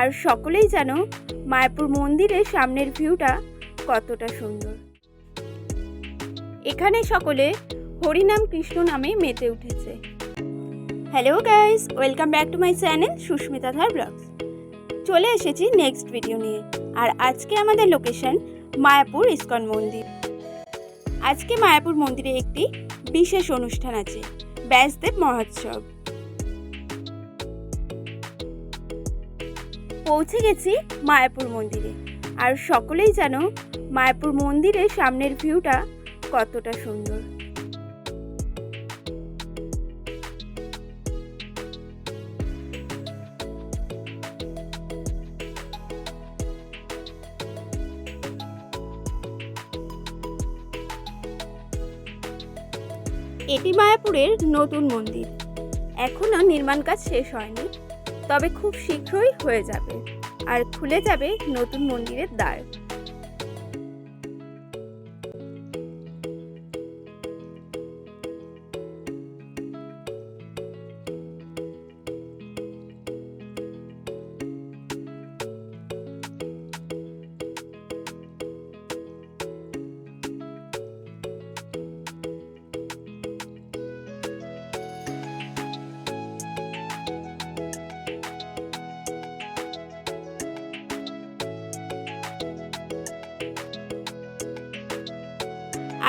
আর সকলেই জানো মায়াপুর মন্দিরের সামনের ভিউটা কতটা সুন্দর। এখানে সকলে হরিনাম কৃষ্ণ নামে মেতে উঠেছে। Hello guys welcome back to my channel Susmita Dhar vlogs চলে এসেছি নেক্সট ভিডিও নিয়ে। আর আজকে আমাদের লোকেশন মায়াপুর ইস্কন মন্দির। আজকে মায়াপুর মন্দিরে একটি বিশেষ অনুষ্ঠান আছে, ব্যাসদেব মহোৎসব। পৌঁছে গেছি মায়াপুর মন্দিরে। আর সকলেই জানো মায়াপুর মন্দিরের সামনের ভিউটা কতটা সুন্দর। এটি মায়াপুরের নতুন মন্দির। এখনও নির্মাণ কাজ শেষ হয়নি। তবে খুব শীঘ্রই হয়ে যাবে। আর খুলে যাবে নতুন মন্দিরের দ্বার।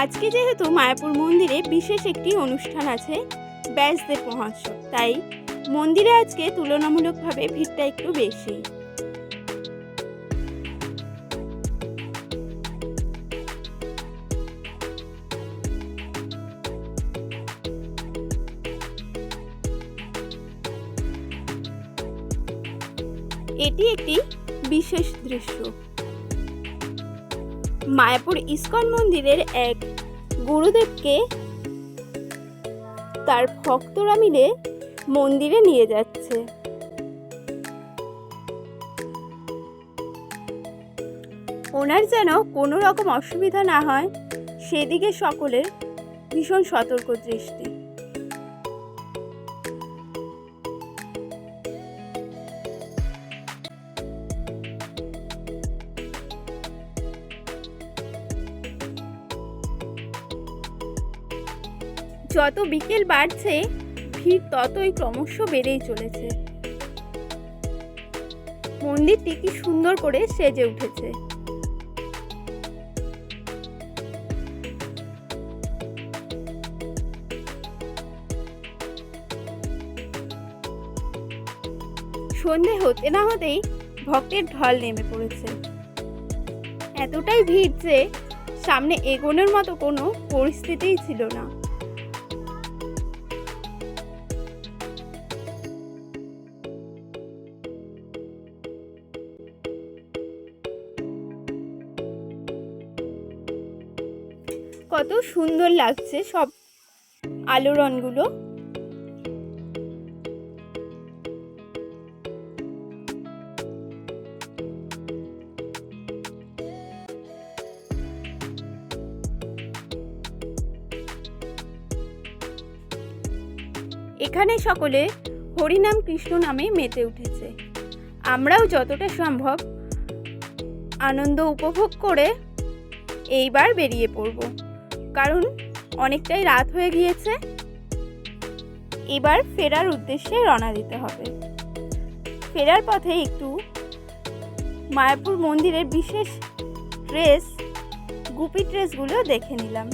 আজকে যেহেতু মায়াপুর মন্দিরে বিশেষ একটি অনুষ্ঠান আছে, ব্যাসদেব মহোৎসব, তাই মন্দিরে আজকে তুলনামূলকভাবে ভিড়টা একটু বেশি। এটি একটি বিশেষ দৃশ্য। মায়াপুর ইস্কন মন্দিরের এক গুরুদেবকে তার ভক্তরা মিলে মন্দিরে নিয়ে যাচ্ছে। ওনার যেন কোনো রকম অসুবিধা না হয়, সেদিকে সকলের ভীষণ সতর্ক দৃষ্টি যত বিকেল বাড়ছে, ভিড় ততই ক্রমশ বেড়েই চলেছে। মন্দিরটি কি সুন্দর করে সেজে উঠেছে। সন্ধে হতে না হতেই ভক্তের ঢল নেমে পড়েছে। এতটাই ভিড় যে সামনে এগোনোর মতো কোনো পরিস্থিতিই ছিল না। কত সুন্দর লাগছে সব আলোড়নগুলো এখানে সকলে হরিনাম কৃষ্ণ নামে মেতে উঠেছে। আমরাও যতটা সম্ভব আনন্দ উপভোগ করে এইবার বেরিয়ে পড়ব। কারণ অনেকটাই রাত হয়ে গিয়েছে। এবার ফেরার উদ্দেশ্যে রওনা দিতে হবে। ফেরার পথে একটু মায়াপুর মন্দিরের বিশেষ ড্রেস, গুপি ড্রেসগুলো দেখে নিলাম।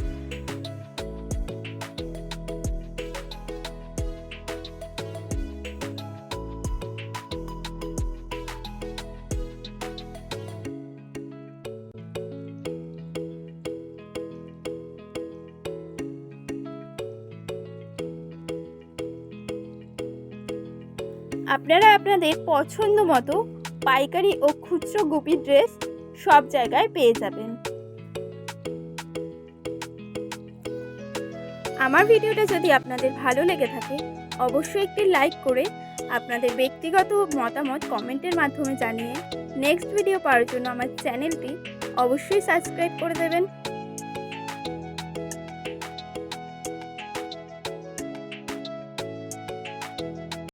আপনারা আপনাদের পছন্দ মতো পাইকারি ও খুচরো গুপি ড্রেস সব জায়গায় পেয়ে যাবেন। আমার ভিডিওটা যদি আপনাদের ভালো লেগে থাকে, অবশ্যই একটি লাইক করে আপনাদের ব্যক্তিগত মতামত কমেন্টের মাধ্যমে জানিয়ে নেক্সট ভিডিও পাওয়ার জন্য আমার চ্যানেলটি অবশ্যই সাবস্ক্রাইব করে দেবেন।